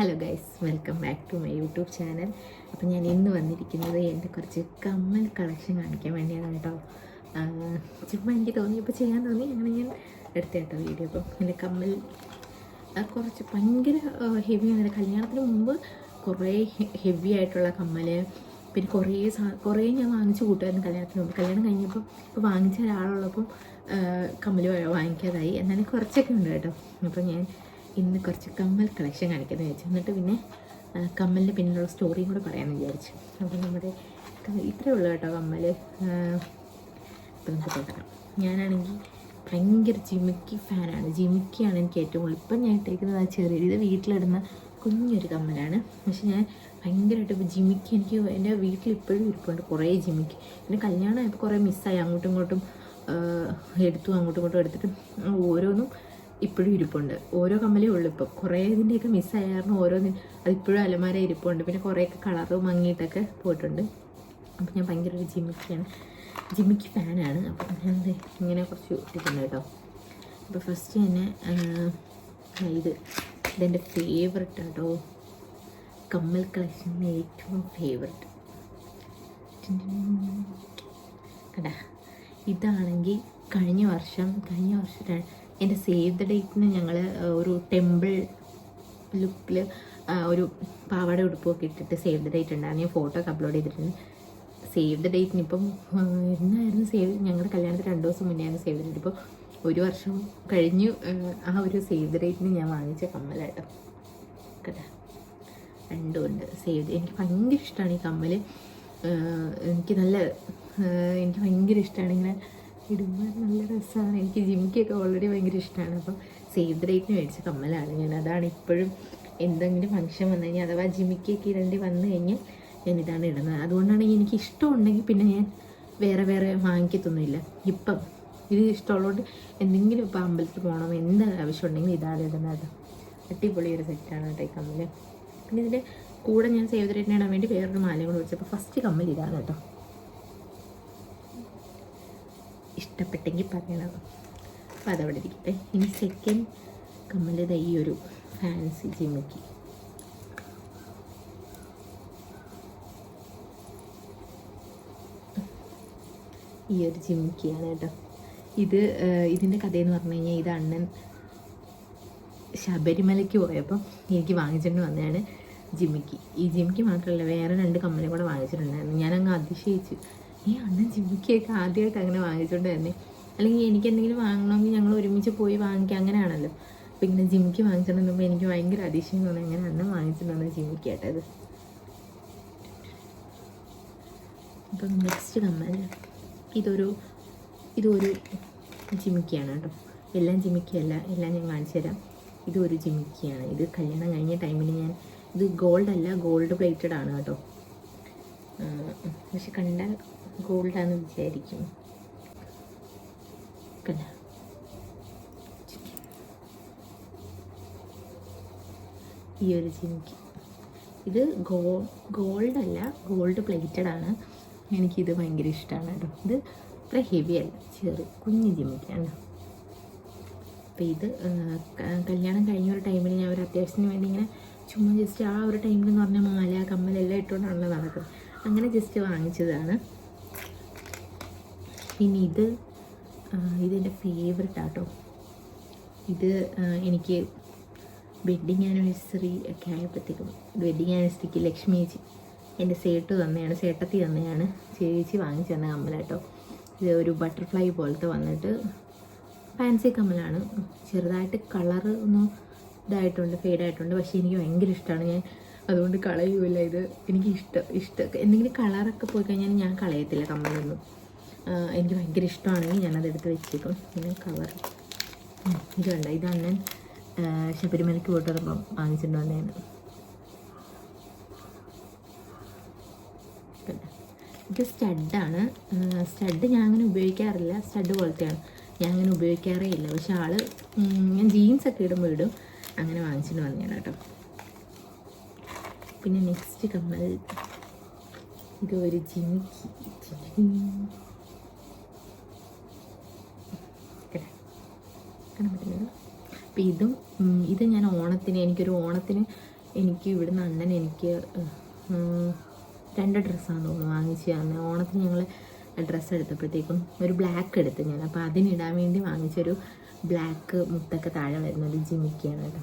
Hello guys welcome back to my YouTube channel അപ്പം ഞാൻ ഇന്ന് വന്നിരിക്കുന്നത് എന്റെ കുറച്ച് കമ്മൽ കളക്ഷൻ കാണിക്കാൻ വേണ്ടിയാണ് കേട്ടോ. ചുമ്മാ എനിക്ക് തോന്നിയപ്പോൾ ചെയ്യാൻ തോന്നി. അങ്ങനെ ഞാൻ എടുത്ത കേട്ടോ വീഡിയോ അപ്പം എന്റെ കമ്മൽ കുറച്ച് ഭയങ്കര ഹെവിയാണ് കല്യാണത്തിന് മുമ്പ് കുറേ ഹെവി ആയിട്ടുള്ള കമ്മൽ പിന്നെ കുറേ കുറേ ഞാൻ വാങ്ങിച്ചു കൂട്ടുമായിരുന്നു കല്യാണത്തിന് മുമ്പ്. കല്യാണം കഴിഞ്ഞപ്പം ഇപ്പോൾ വാങ്ങിച്ച ഒരാളുള്ളപ്പം കമ്മൽ വാങ്ങിക്കാതായി. എന്നാലും കുറച്ചൊക്കെ ഉണ്ട് കേട്ടോ. അപ്പം ഞാൻ ഇന്ന് കുറച്ച് കമ്മൽ കളക്ഷൻ കാണിക്കുന്നത് വിചാരിച്ചു. എന്നിട്ട് പിന്നെ കമ്മലിന്റെ പിന്നിലുള്ള സ്റ്റോറിയും കൂടെ പറയാമെന്ന് വിചാരിച്ചു. അപ്പോൾ നമ്മുടെ ഇത്രയേ ഉള്ളൂ കേട്ടോ കമ്മൽ അപ്പോൾ നമുക്ക് തുടങ്ങാം. ഞാനാണെങ്കിൽ ഭയങ്കര ജിമിക്കി ഫാനാണ്. ജിമിക്കിയാണ് എനിക്ക് ഏറ്റവും കൂടുതൽ. ഇപ്പം ഞാൻ ഇട്ടേക്കുന്നത് ആ ചെറിയ ഇത് വീട്ടിലിടുന്ന കുഞ്ഞൊരു കമ്മലാണ്. പക്ഷെ ഞാൻ ഭയങ്കരമായിട്ട് ഇപ്പോൾ ജിമിക്കി എനിക്ക് എന്റെ വീട്ടിൽ ഇപ്പോഴും ഇരിപ്പുണ്ട്. കുറേ ജിമിക്കി. പിന്നെ കല്യാണം ഇപ്പോൾ കുറേ മിസ്സായി അങ്ങോട്ടും ഇങ്ങോട്ടും എടുത്തു അങ്ങോട്ടും ഇങ്ങോട്ടും എടുത്തിട്ട് ഓരോന്നും ഇപ്പോഴും ഇരിപ്പുണ്ട്. ഓരോ കമ്മലേ ഉള്ളൂ ഇപ്പോൾ കുറേ ഇതിന്റെയൊക്കെ മിസ്സായ കാരണം ഓരോന്നും അതിപ്പോഴും അലമാര ഇരിപ്പുണ്ട്. പിന്നെ കുറേയൊക്കെ കളറ് മങ്ങിയിട്ടൊക്കെ പോയിട്ടുണ്ട്. അപ്പം ഞാൻ ഭയങ്കര ഒരു ജിമ്മിക്കാണ്. ജിമ്മിക്ക് ഫാനാണ്. അപ്പം ഞാൻ ഇങ്ങനെ കുറച്ച് ഇട്ടിട്ടുണ്ട് കേട്ടോ. അപ്പോൾ ഫസ്റ്റ് തന്നെ ഇത്. ഇതെന്റെ ഫേവററ്റ് കേട്ടോ കമ്മൽ കളക്ഷനിലെ ഏറ്റവും ഫേവററ്റ് കണ്ട? ഇതാണെങ്കിൽ കഴിഞ്ഞ വർഷം കഴിഞ്ഞ വർഷം എന്റെ സേവ് ദ ഡേറ്റിന് ഞങ്ങൾ ഒരു ടെമ്പിൾ ലുക്കിൽ ഒരു പാവാട ഉടുപ്പൊക്കെ ഇട്ടിട്ട് സേവ് ദ ഡേറ്റ് ഉണ്ടായിരുന്നു. ഞാൻ ഫോട്ടോ ഒക്കെ അപ്ലോഡ് ചെയ്തിട്ടുണ്ട്. സേവ് ദ ഡേറ്റിന് ഇപ്പം എന്നായിരുന്നു സേവ് ഞങ്ങളുടെ കല്യാണത്തിന് രണ്ട് ദിവസം മുന്നേ ആയിരുന്നു സേവ് ഡേറ്റ് ഇപ്പോൾ ഒരു വർഷം കഴിഞ്ഞു ആ, ആ ഒരു സേവ് ദ ഡേറ്റിന് ഞാൻ വാങ്ങിച്ച കമ്മലാട്ടോ കേട്ടോ? രണ്ടും ഉണ്ട് സേവ് എനിക്ക് ഭയങ്കര ഇഷ്ടമാണ് ഈ കമ്മൽ എനിക്ക് നല്ല എനിക്ക് ഭയങ്കര ഇഷ്ടമാണ് ഇങ്ങനെ ഇടുമ്പോൾ നല്ല രസമാണ് എനിക്ക് ജിമിക്കൊക്കെ ഓൾറെഡി ഭയങ്കര ഇഷ്ടമാണ് അപ്പം സേവ് ദ ഡേറ്റിന് മേടിച്ച കമ്മലാണ് ഞാൻ അതാണ് ഇപ്പോഴും എന്തെങ്കിലും ഫംഗ്ഷൻ വന്നു കഴിഞ്ഞാൽ അഥവാ ജിമിക്കൊക്കെ ഇടേണ്ടി വന്നു കഴിഞ്ഞാൽ ഞാൻ ഇതാണ് ഇടുന്നത്. അതുകൊണ്ടാണ് എനിക്ക് ഇഷ്ടമുണ്ടെങ്കിൽ പിന്നെ ഞാൻ വേറെ വേറെ വാങ്ങിക്കത്തൊന്നുമില്ല. ഇപ്പം ഇത് ഇഷ്ടമുള്ളതുകൊണ്ട് എന്തെങ്കിലും ഇപ്പം അമ്പലത്തിൽ പോകണം എന്ത് ആവശ്യം ഉണ്ടെങ്കിൽ ഇതാണ് ഇടുന്നത്. അടിപൊളി ഒരു സെറ്റാണ് കേട്ടോ ഈ കമ്മൽ പിന്നെ ഇതിന്റെ കൂടെ ഞാൻ സേവ് ദ ഇടാൻ വേണ്ടി വേറൊരു മാലയും കൂടെ വെച്ചപ്പോൾ ഫസ്റ്റ് കമ്മൽ ഇതാണ് കേട്ടോ. ഇഷ്ടപ്പെട്ടെങ്കിൽ പറയണം. അപ്പോൾ അതവിടെ ഇരിക്കട്ടെ. ഇനി സെക്കൻഡ് കമ്മലിത ഈ ഒരു ഫാൻസി ജിമ്മിക്ക് ഈ ഒരു ജിമിക്കിയാണ് കേട്ടോ. ഇത് ഇതിന്റെ കഥയെന്ന് പറഞ്ഞു കഴിഞ്ഞാൽ ഇത് അണ്ണൻ ശബരിമലയ്ക്ക് പോയപ്പോൾ എനിക്ക് വാങ്ങിച്ചിട്ട് വന്നതാണ് ജിമ്മിക്ക് ഈ ജിമ്മിക്ക് മാത്രമല്ല വേറെ രണ്ട് കമ്മലും കൂടെ വാങ്ങിച്ചിട്ടുണ്ടായിരുന്നു. ഞാനങ്ങ് അതിശയിച്ചു. ഈ അണ്ണൻ ജിമിക്കിയൊക്കെ ആദ്യമായിട്ട് അങ്ങനെ വാങ്ങിച്ചോണ്ട് തന്നെ അല്ലെങ്കിൽ എനിക്ക് എന്തെങ്കിലും വാങ്ങണമെങ്കിൽ ഞങ്ങൾ ഒരുമിച്ച് പോയി വാങ്ങിക്കുക അങ്ങനെയാണല്ലോ. അപ്പോൾ ഇങ്ങനെ ജിമിക്കി വന്നപ്പോൾ എനിക്ക് ഭയങ്കര അതിശയം തോന്നി. അങ്ങനെ അണ്ണൻ വാങ്ങിച്ചിട്ടുണ്ടെന്ന് ജിമിക്കി കേട്ടത്. അപ്പം നെക്സ്റ്റ് കമ്മൽ ഇതൊരു ഇതൊരു ജിമിക്കിയാണ് കേട്ടോ. എല്ലാം ജിമിക്കിയല്ല എല്ലാം ഞാൻ കാണിച്ചു തരാം. ഇതൊരു ജിമിക്കിയാണ് ഇത് കല്യാണം കഴിഞ്ഞ ടൈമിൽ ഞാൻ ഇത് ഗോൾഡ് അല്ല ഗോൾഡ് പ്ലേറ്റഡ് ആണ് കേട്ടോ. പക്ഷെ കണ്ടാൽ ഗോൾഡാന്ന് വിചാരിക്കും. ഈ ഒരു ജിമിക്കി ഇത് ഗോ ഗോൾഡ് അല്ല ഗോൾഡ് പ്ലേറ്റഡ് ആണ് എനിക്കിത് ഭയങ്കര ഇഷ്ടമാണ് കേട്ടോ. ഇത് അത്ര ഹെവി അല്ല. ചെറു കുഞ്ഞ് ജിമിക്കാണ് അപ്പോൾ ഇത് കല്യാണം കഴിഞ്ഞ ഒരു ടൈമിൽ ഞാൻ ഒരു അത്യാവശ്യത്തിന് വേണ്ടി ഇങ്ങനെ ചുമ്മാ ജസ്റ്റ് ആ ഒരു ടൈമിൽ എന്ന് പറഞ്ഞാൽ മാല കമ്മലെല്ലാം ഇട്ടുകൊണ്ടാണല്ലോ നടക്കുന്നത്. അങ്ങനെ ജസ്റ്റ് വാങ്ങിച്ചതാണ്. പിന്നെ ഇത് ഇതെന്റെ ഫേവററ്റ് ആട്ടോ. ഇത് എനിക്ക് വെഡ്ഡിങ് ആനിവേഴ്സറി ഒക്കെ ആയപ്പോഴത്തേക്കും വെഡ്ഡിങ് ആനിവേഴ്സറിക്ക് ലക്ഷ്മി ചേച്ചി എന്റെ സേട്ട് തന്നെയാണ് സേട്ടത്തി തന്നെയാണ് ചേച്ചി വാങ്ങിച്ചു തന്ന കമ്മലാട്ടോ. ഇത് ഒരു ബട്ടർഫ്ലൈ പോലത്തെ വന്നിട്ട് ഫാൻസി കമ്മലാണ്. ചെറുതായിട്ട് കളറ് ഒന്ന് ഇതായിട്ടുണ്ട് ഫെയ്ഡായിട്ടുണ്ട് പക്ഷേ എനിക്ക് ഭയങ്കര ഇഷ്ടമാണ് ഞാൻ അതുകൊണ്ട് കളയുമില്ല ഇത് എനിക്ക് ഇഷ്ടം ഇഷ്ടം. എന്തെങ്കിലും കളറൊക്കെ പോയി കഴിഞ്ഞാൽ ഞാൻ കളയത്തില്ല കമ്മലൊന്നും. എനിക്ക് ഭയങ്കര ഇഷ്ടമാണെങ്കിൽ ഞാനതെടുത്ത് വെച്ചേക്കും. പിന്നെ കവർ ഇത് വേണ്ട ഇതാണ് ഞാൻ ശബരിമലയ്ക്ക് പോയിട്ട് വന്നപ്പം വാങ്ങിച്ചിട്ട് വന്നതാണ്? ഇത് സ്റ്റഡാണ് സ്റ്റഡ് ഞാൻ അങ്ങനെ ഉപയോഗിക്കാറില്ല. സ്റ്റഡ് പോലത്തെയാണ്. ഞാൻ അങ്ങനെ ഉപയോഗിക്കാറേ ഇല്ല. പക്ഷെ ആൾ ഞാൻ ജീൻസ് ഒക്കെ ഇടുമ്പോൾ ഇടും. അങ്ങനെ വാങ്ങിച്ചിട്ട് വന്നതാണ് കേട്ടോ. പിന്നെ നെക്സ്റ്റ് കമ്മൽ. ഇത് ഒരു ജിമിക്കി ജിമിക്കി. കണ്ടോ? കാണാൻ പറ്റുന്നുണ്ടോ? അപ്പം ഇതും ഇത് ഞാൻ ഓണത്തിന് എനിക്കൊരു ഓണത്തിന് എനിക്ക് ഇവിടുന്ന് അണ്ണൻ എനിക്ക് രണ്ട് ഡ്രസ്സാണ് തോന്നുന്നു വാങ്ങിച്ച് തന്നെ ഓണത്തിന് ഞങ്ങൾ ഡ്രസ്സ് എടുത്തപ്പോഴത്തേക്കും ഒരു ബ്ലാക്ക് എടുത്ത് ഞാൻ അപ്പോൾ അതിനിടാൻ വേണ്ടി വാങ്ങിച്ചൊരു ബ്ലാക്ക് മുത്തൊക്കെ താഴെ വരുന്ന ഒരു ജിമിക്കാണ് കേട്ടോ.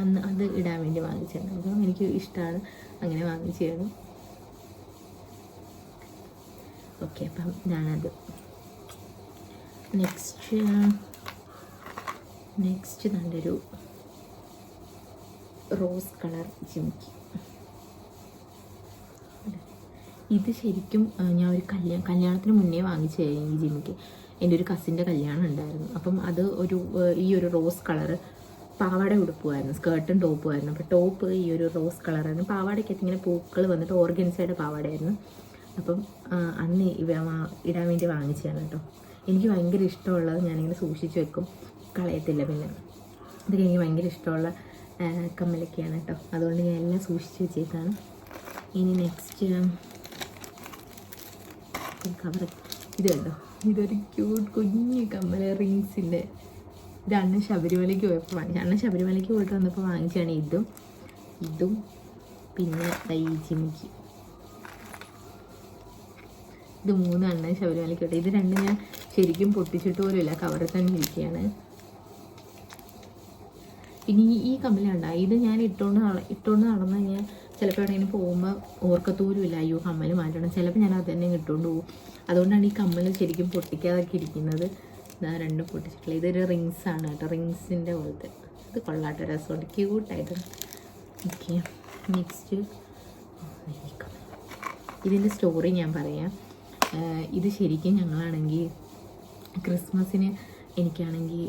അന്ന് അത് ഇടാൻ വേണ്ടി വാങ്ങിച്ചതാണ് അപ്പം എനിക്ക് ഇഷ്ടമാണ്. അങ്ങനെ വാങ്ങിച്ചു ഓക്കെ അപ്പം ഞാനത് നെക്സ്റ്റ് നെക്സ്റ്റ് നല്ലൊരു റോസ് കളർ ജിമിക്ക്. ഇത് ശരിക്കും ഞാൻ ഒരു കല്യാണം കല്യാണത്തിന് മുന്നേ വാങ്ങിച്ചു കഴിഞ്ഞു ഈ ജിമിക്ക്. എന്റെ ഒരു കസിന്റെ കല്യാണം ഉണ്ടായിരുന്നു. അപ്പം അത് ഒരു ഈ ഒരു റോസ് കളറ് പാവാട ഉടുപ്പുമായിരുന്നു സ്കേർട്ടും ടോപ്പുമായിരുന്നു അപ്പോൾ ടോപ്പ് ഈ ഒരു റോസ് കളറായിരുന്നു. പാവാടയ്ക്കകത്ത് ഇങ്ങനെ പൂക്കൾ വന്നിട്ട് ഓർഗൻസയുടെ പാവാടയായിരുന്നു. അപ്പം അന്ന് ഇടാൻ വേണ്ടി വാങ്ങിച്ചതാണ് കേട്ടോ. എനിക്ക് ഭയങ്കര ഇഷ്ടമുള്ളത് ഞാനിങ്ങനെ സൂക്ഷിച്ച് വെക്കും. കളയത്തില്ല പിന്നെ. ഇതൊക്കെ എനിക്ക് ഭയങ്കര ഇഷ്ടമുള്ള കമ്മലൊക്കെയാണ് കേട്ടോ. അതുകൊണ്ട് ഞാൻ എല്ലാം സൂക്ഷിച്ച് വെച്ചേക്കാണ്. ഇനി നെക്സ്റ്റ് കവർ ഇത് കണ്ടോ? ഇതൊരു ക്യൂട്ട് കുഞ്ഞ് കമ്മൽ റിങ്സിന്റെ ഇത് അണ്ണൻ ശബരിമലയ്ക്ക് പോയപ്പോൾ വാങ്ങി. അണ്ണൻ ശബരിമലയ്ക്ക് പോയിട്ട് വന്നപ്പോൾ വാങ്ങിച്ചാണ് ഇതും. ഇതും പിന്നെ ഈ ചിമിക്ക്. ഇത് മൂന്ന് അണ്ണൻ ശബരിമലയ്ക്ക് പോയിട്ട്. ഇത് രണ്ടും ഞാൻ ശരിക്കും പൊട്ടിച്ചിട്ട് പോലും ഇല്ല കവറിൽ തന്നെ ഇരിക്കുകയാണ് പിന്നെ ഈ കമ്മലുണ്ട ഇത് ഞാൻ ഇട്ടുകൊണ്ട് ഇട്ടുകൊണ്ട് നടന്നു കഴിഞ്ഞാൽ ചിലപ്പോൾ എവിടെയെങ്കിലും പോകുമ്പോൾ ഓർക്കത്തൂരുമില്ല. അയ്യോ കമ്മൽ മാറ്റണം. ചിലപ്പോൾ ഞാൻ അത് തന്നെ ഇട്ടുകൊണ്ട് പോകും അതുകൊണ്ടാണ് ഈ കമ്മൽ ശരിക്കും പൊട്ടിക്കാതൊക്കെ ഇരിക്കുന്നത്. ഇതാ രണ്ടും പൊട്ടിച്ചിട്ടില്ല ഇതൊരു റിങ്സ് ആണ് കേട്ടോ. റിങ്സിന്റെ പോലത്തെ. ഇത് കൊള്ളാട്ടോ. രസമുണ്ട്. ക്യൂട്ടായിട്ട് ഓക്കെ നെക്സ്റ്റ് ഇതിന്റെ സ്റ്റോറി ഞാൻ പറയാം. ഇത് ശരിക്കും ഞങ്ങളാണെങ്കിൽ ക്രിസ്മസിന് എനിക്കാണെങ്കിൽ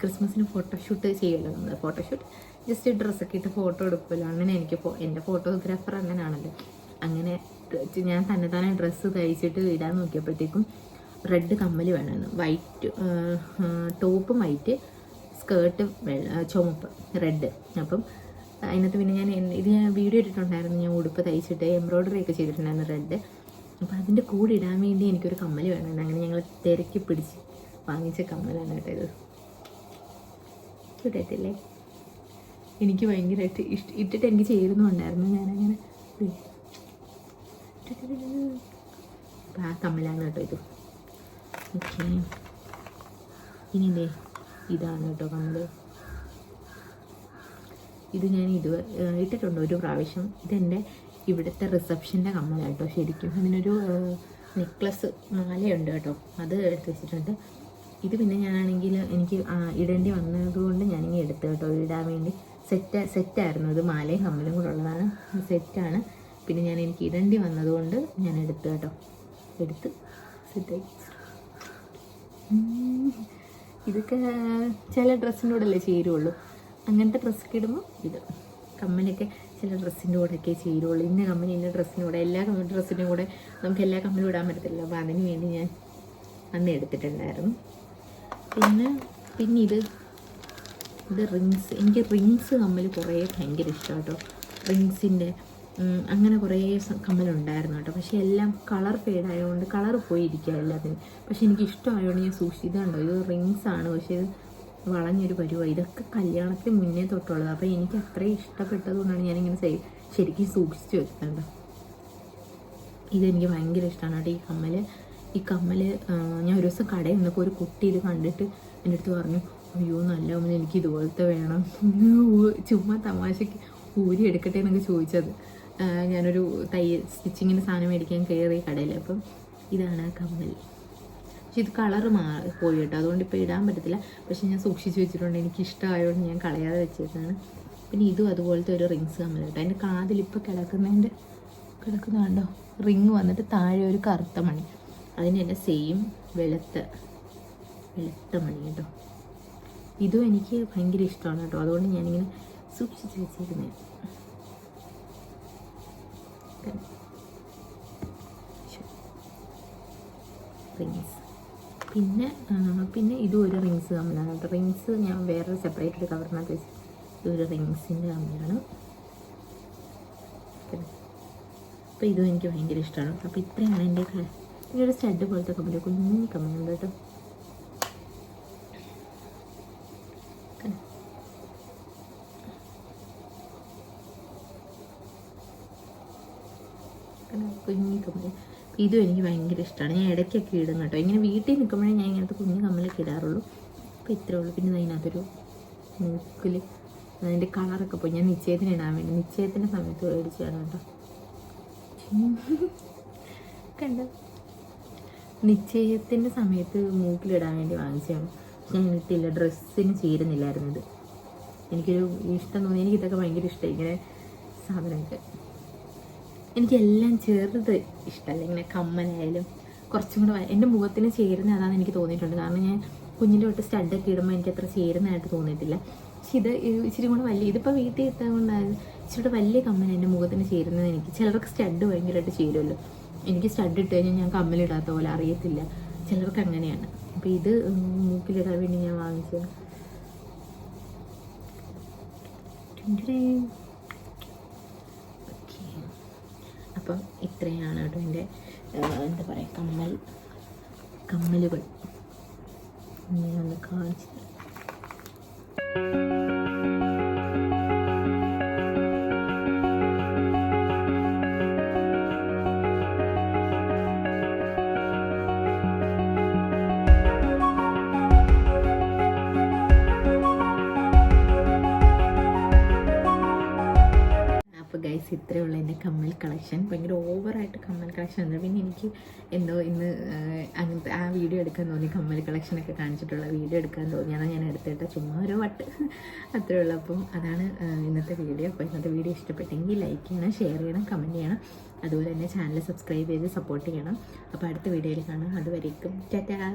ക്രിസ്മസിന് ഫോട്ടോഷൂട്ട് ചെയ്യുമല്ലോ നമ്മൾ ഫോട്ടോഷൂട്ട് ജസ്റ്റ് ഡ്രസ്സൊക്കെ ഇട്ട് ഫോട്ടോ എടുക്കുമല്ലോ. അങ്ങനെ എനിക്ക് എന്റെ ഫോട്ടോഗ്രാഫർ അങ്ങനെയാണല്ലോ അങ്ങനെ ഞാൻ തന്നെ തന്നെ ഡ്രസ്സ് തയ്ച്ചിട്ട് ഇടാൻ നോക്കിയപ്പോഴത്തേക്കും റെഡ് കമ്മൽ വേണമെന്ന് വൈറ്റ് ടോപ്പും വൈറ്റ് സ്കേർട്ട് ചുമപ്പ് റെഡ് അപ്പം അതിനകത്ത് പിന്നെ ഞാൻ ഇത് ഞാൻ വീഡിയോ ഇട്ടിട്ടുണ്ടായിരുന്നു. ഞാൻ ഉടുപ്പ് തയ്ച്ചിട്ട് എംബ്രോയ്ഡറി ഒക്കെ ചെയ്തിട്ടുണ്ടായിരുന്നു റെഡ് അപ്പോൾ അതിന്റെ കൂടെ ഇടാൻ വേണ്ടി എനിക്കൊരു കമ്മൽ വേണമെന്ന് അങ്ങനെ ഞങ്ങൾ തിരക്കി പിടിച്ച് വാങ്ങിച്ച കമ്മലാണ് കേട്ടോ ഇത്. ഇടത്തില്ലേ? എനിക്ക് ഭയങ്കരമായിട്ട് ഇഷ്ട ഇട്ടിട്ട് എനിക്ക് ചേരുന്നുണ്ടായിരുന്നു ഞാനങ്ങനെ ആ കമ്മലാണ് കേട്ടോ ഇത്. ഓക്കെ. ഇനി ദേ ഇതാണ് കേട്ടോ കമ്മൽ ഇത് ഞാൻ ഇത് ഇട്ടിട്ടുണ്ട് ഒരു പ്രാവശ്യം. ഇതെന്റെ ഇവിടുത്തെ റിസപ്ഷന്റെ കമ്മലാണ് കേട്ടോ. ശരിക്കും അതിനൊരു നെക്ലസ് മാലയുണ്ട് കേട്ടോ. അത് എടുത്ത് വെച്ചിട്ടുണ്ട്. ഇത് പിന്നെ ഞാനാണെങ്കിൽ എനിക്ക് ഇടേണ്ടി വന്നതുകൊണ്ട് ഞാനിങ്ങനെ എടുത്ത് കേട്ടോ ഇടാൻ വേണ്ടി. സെറ്റ് സെറ്റായിരുന്നു ഇത് മാലയും കമ്മലും കൂടെ ഉള്ളതാണ്. സെറ്റാണ് പിന്നെ ഞാൻ എനിക്ക് ഇടേണ്ടി വന്നതുകൊണ്ട് ഞാൻ എടുത്തു കേട്ടോ. എടുത്ത് സെറ്റായി. ഇതൊക്കെ ചില അല്ലേ ചേരുള്ളൂ. അങ്ങനത്തെ ഡ്രസ്സൊക്കെ ഇടുമ്പോൾ ഇത്. കമ്മലൊക്കെ ചില ഡ്രസ്സിന്റെ കൂടെയൊക്കെ ചേരുള്ളൂ ഇന്ന കമ്പനി ഇന്ന ഡ്രസ്സിന്റെ കൂടെ എല്ലാ കമ്പനി ഡ്രസ്സിന്റെ കൂടെ നമുക്ക് എല്ലാ കമ്പനിയും ഇടാൻ പറ്റത്തില്ല അപ്പോൾ അതിന് വേണ്ടി ഞാൻ അന്ന് എടുത്തിട്ടുണ്ടായിരുന്നു. പിന്നെ പിന്നെ ഇത് ഇത് റിങ്സ് എനിക്ക് റിങ്സ് കമ്മൽ കുറേ ഭയങ്കര ഇഷ്ടം കേട്ടോ. റിങ്സിന്റെ അങ്ങനെ കുറേ കമ്മലുണ്ടായിരുന്നു കേട്ടോ. പക്ഷേ എല്ലാം കളർ ഫെയ്ഡ് ആയതുകൊണ്ട് കളർ പോയിരിക്കുക എല്ലാത്തിനും. പക്ഷേ എനിക്ക് ഇഷ്ടമായതുകൊണ്ട് ഞാൻ സൂക്ഷിച്ചതുണ്ടോ ഇത് റിങ്സ് ആണ്. പക്ഷേ ഇത് വളഞ്ഞൊരു പരുവാണ് ഇതൊക്കെ കല്യാണത്തിന് മുന്നേ തൊട്ടുള്ളത്. അപ്പോൾ എനിക്ക് അത്രയും ഇഷ്ടപ്പെട്ടതുകൊണ്ടാണ് ഞാനിങ്ങനെ സേ ശരിക്കും സൂക്ഷിച്ചു വെക്കുന്നത്. ഇതെനിക്ക് ഭയങ്കര ഇഷ്ടമാണ് കേട്ടോ. ഈ കമ്മൽ ഈ കമ്മൽ ഞാൻ ഒരു ദിവസം കടയിൽ നിന്നപ്പോൾ ഒരു കുട്ടി ഇത് കണ്ടിട്ട് എന്റെ അടുത്ത് പറഞ്ഞു അയ്യോ നല്ല കമ്മൽ എനിക്ക് ഇതുപോലത്തെ വേണം. ചുമ്മാ തമാശയ്ക്ക് ഊരി എടുക്കട്ടെ എന്നൊക്കെ ചോദിച്ചത്. ഞാനൊരു തയ്യൽ സ്റ്റിച്ചിങ്ങിന്റെ സാധനം മേടിക്കാൻ കയറി കടയിൽ അപ്പം ഇതാണ് ആ കമ്മൽ പക്ഷെ ഇത് കളർ മാ പോയി കേട്ടോ. അതുകൊണ്ട് ഇപ്പോൾ ഇടാൻ പറ്റത്തില്ല. പക്ഷെ ഞാൻ സൂക്ഷിച്ച് വെച്ചിട്ടുണ്ട്. എനിക്ക് ഇഷ്ടമായതുകൊണ്ട് ഞാൻ കളയാതെ വെച്ചേക്കാണ്. പിന്നെ ഇതും അതുപോലത്തെ ഒരു റിങ്സ് നമ്മൾ കേട്ടോ. അതിന്റെ കാതിൽ ഇപ്പോൾ കിടക്കുന്നതിന്റെ കിടക്കുന്ന കണ്ടോ റിങ് വന്നിട്ട് താഴെ ഒരു കറുത്ത മണി. അതിന് തന്നെ സെയിം വെളുത്ത വെളുത്ത മണി കേട്ടോ. ഇതും എനിക്ക് ഭയങ്കര ഇഷ്ടമാണ് കേട്ടോ. അതുകൊണ്ട് ഞാനിങ്ങനെ സൂക്ഷിച്ച് വെച്ചേക്കുന്നത് റിങ്സ്. പിന്നെ പിന്നെ ഇതും ഒരു റിങ്സ് കമ്മിലാണ് റിങ്സ് ഞാൻ വേറൊരു സെപ്പറേറ്റ് ഒരു കവറിനകത്ത് വെച്ച് ഇതൊരു റിങ്സിന്റെ കമ്മിയാണ് അപ്പോൾ ഇതും എനിക്ക് ഭയങ്കര ഇഷ്ടമാണ് അപ്പോൾ ഇത്രയാണ് എന്റെ പിന്നെ ഒരു സ്റ്റഡ് പോലത്തെ കമ്മിൽ കുഞ്ഞു കമ്മിയുണ്ട് കേട്ടോ. കുഞ്ഞി കമ്മിൽ ഇതും എനിക്ക് ഭയങ്കര ഇഷ്ടമാണ് ഞാൻ ഇടയ്ക്കൊക്കെ ഇടും കേട്ടോ. ഇങ്ങനെ വീട്ടിൽ നിൽക്കുമ്പോഴേ ഞാൻ ഇങ്ങനത്തെ കുഞ്ഞു കമ്മലൊക്കെ ഇടാറുള്ളൂ. അപ്പോൾ ഇത്രേ ഉള്ളൂ. പിന്നെ അതിനകത്തൊരു മൂക്കിൽ അതിന്റെ കളറൊക്കെ പോയി. ഞാൻ നിശ്ചയത്തിന് ഇടാൻ വേണ്ടി. നിശ്ചയത്തിന്റെ സമയത്ത് മേടിച്ചതാണ് കേട്ടോ. കണ്ടോ? നിശ്ചയത്തിന്റെ സമയത്ത് മൂക്കിലിടാൻ വേണ്ടി വാങ്ങിച്ചാണ് ഞാൻ ഇട്ടില്ല. ഡ്രസ്സിന് ചേരുന്നില്ലായിരുന്നു ഇത്. എനിക്കൊരു ഇഷ്ടം തോന്നി. എനിക്കിതൊക്കെ ഭയങ്കര ഇഷ്ടമായി ഇങ്ങനെ സാധനമൊക്കെ. എനിക്കെല്ലാം ചെറുത് ഇഷ്ടമല്ല ഇങ്ങനെ കമ്മലായാലും കുറച്ചും കൂടെ എന്റെ മുഖത്തിന് ചേരുന്ന അതാണെന്ന് എനിക്ക് തോന്നിയിട്ടുണ്ട്. കാരണം ഞാൻ കുഞ്ഞിന്റെ തൊട്ട് സ്റ്റഡൊക്കെ ഇടുമ്പോൾ എനിക്ക് അത്ര ചേരുന്നതായിട്ട് തോന്നിയിട്ടില്ല. പക്ഷെ ഇത് ഇച്ചിരി കൂടെ വലിയ ഇതിപ്പോൾ വീട്ടിൽ എത്താൻ ഇച്ചിരി കൂടെ വലിയ കമ്മൽ എന്റെ മുഖത്തിന് ചേരുന്നത് എനിക്ക് ചിലർക്ക് സ്റ്റഡ് ഭയങ്കരമായിട്ട് ചേരുമല്ലോ. എനിക്ക് സ്റ്റഡ് ഇട്ട് കഴിഞ്ഞാൽ ഞാൻ കമ്മലിടാത്ത പോലെ അറിയത്തില്ല. ചിലർക്ക് അങ്ങനെയാണ്. അപ്പോൾ ഇത് മൂക്കിലിടാൻ വേണ്ടി ഞാൻ വാങ്ങിച്ചത് ടുൻടുടേ. ഓക്കേ. അപ്പം ഇത്രയാണ് കേട്ടോ എന്റെ എന്താ പറയുക കമ്മൽ കമ്മലുകൾ. ഒന്ന് കാണിച്ചു എന്റെ കമ്മൽ കളക്ഷൻ ഭയങ്കര ഓവറായിട്ട് കമ്മൽ കളക്ഷൻ ഉണ്ട്. പിന്നെ എനിക്ക് എന്തോ ഇന്ന് അങ്ങനത്തെ ആ വീഡിയോ എടുക്കാൻ തോന്നി കമ്മൽ കളക്ഷനൊക്കെ കാണിച്ചിട്ടുള്ള വീഡിയോ എടുക്കാൻ തോന്നിയാണ് ഞാൻ എടുത്തിട്ട്. ചുമ്മാ ഒരു വട്ട്. അത്രയേ ഉള്ളൂ. അപ്പം അതാണ് ഇന്നത്തെ വീഡിയോ. അപ്പോൾ ഇന്നത്തെ വീഡിയോ ഇഷ്ടപ്പെട്ടെങ്കിൽ ലൈക്ക് ചെയ്യണം ഷെയർ ചെയ്യണം കമന്റ് ചെയ്യണം. അതുപോലെ തന്നെ ചാനൽ സബ്സ്ക്രൈബ് ചെയ്ത് സപ്പോർട്ട് ചെയ്യണം. അപ്പോൾ അടുത്ത വീഡിയോയിൽ കാണാം. അതുവരേക്കും ടാറ്റാ.